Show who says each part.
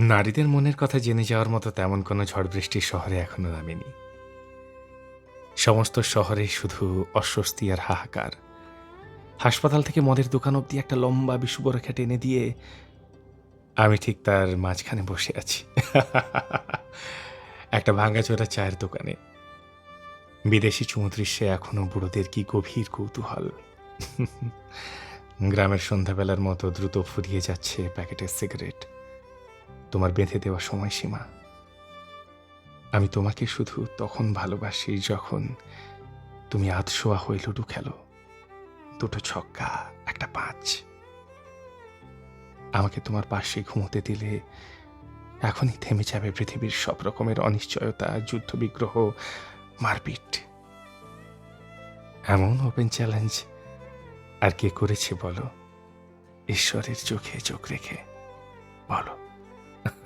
Speaker 1: নারীদের মনের কথা জেনে যাওয়ার মতো তেমন কোনো ঝড় বৃষ্টির শহরে এখনও নামেনি। সমস্ত শহরে শুধু অস্বস্তি আর হাহাকার। হাসপাতাল থেকে মদের দোকান অবধি একটা লম্বা বিষুবরেখা টেনে দিয়ে আমি ঠিক তার মাঝখানে বসে আছি। একটা ভাঙাচোরা চায়ের দোকানে। বিদেশি চুমদৃশ্যে এখনও বুড়োদের কি গভীর কৌতূহল। গ্রামের সন্ধ্যাবেলার মতো দ্রুত ফুরিয়ে যাচ্ছে প্যাকেটের সিগারেট। তোমার বেঁধে দেওয়া সময়সীমা। আমি তোমাকে শুধু তখন ভালোবাসি যখন তুমি আধশোয়া হয়ে লুডু খেলো। দুটো ছক্কা, একটা পাঁচ। আমাকে তোমার পাশে ঘুমোতে দিলে এখনই থেমে যাবে পৃথিবীর সব রকমের অনিশ্চয়তা, যুদ্ধবিগ্রহ, মারপিট। এমন ওপেন চ্যালেঞ্জ আর কে করেছে বলো? ঈশ্বরের চোখে চোখ রেখে বলো।